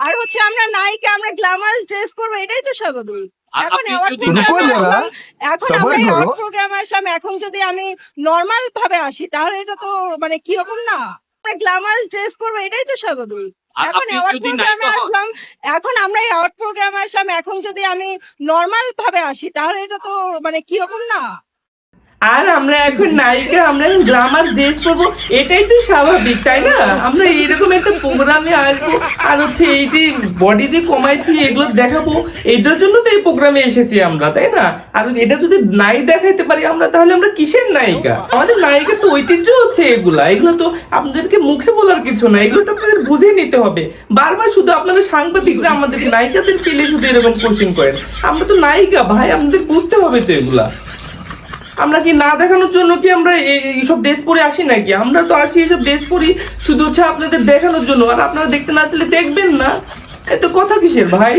আর হচ্ছে আমরা নায়িকা আমরা গ্ল্যামারাস ড্রেস পরবো এটাই তো স্বাভাবিক। আর এখন এখন প্রোগ্রামে আসলাম এখন যদি আমি নর্মাল ভাবে আসি তাহলে এটা তো মানে কীরকম না? আমরা গ্ল্যামারাস ড্রেস পরবো এটাই তো স্বাভাবিক। এখন অ্যাওয়ার্ড যদি প্রোগ্রামে আসলাম এখন আমরা এই অ্যাওয়ার্ড প্রোগ্রামে আসলাম এখন যদি আমি নর্মাল ভাবে আসি তাহলে এটা তো মানে কীরকম না? আর আমরা এখন নায়িকা আমরা গ্রামার ড্রেস করব এটাই তো স্বাভাবিক তাই না? আমরা এরকম একটা প্রোগ্রামে আসব আর হচ্ছে এই যে বডি যে কমাইছি, এগুলো দেখাবো, এটার জন্য তো এই প্রোগ্রামে এসেছি আমরা, তাই না? আর এটা যদি নাই দেখাইতে পারি আমরা, তাহলে আমরা কিসের নায়িকা? আমাদের নায়িকার তো ঐতিহ্য হচ্ছে এগুলা, এগুলো তো আপনাদেরকে মুখে বলার কিছু না, এগুলো তো আপনাদের বুঝে নিতে হবে। বারবার শুধু আপনারা সাংবাদিকরা আমাদেরকে নায়িকাদের পেলে শুধু এরকম কোশ্চেন করেন। আমরা তো নায়িকা, ভাই, আমাদের বুঝতে হবে তো এগুলা। আমরা কি না দেখানোর জন্য কি আমরা এই- এইসব ড্রেস পরে আসি নাকি? আমরা তো আসি এইসব ড্রেস পরি শুধু হচ্ছে আপনাদের দেখানোর জন্য। আর আপনারা দেখতে না চাইলে দেখবেন না। এত কথা কিসের ভাই?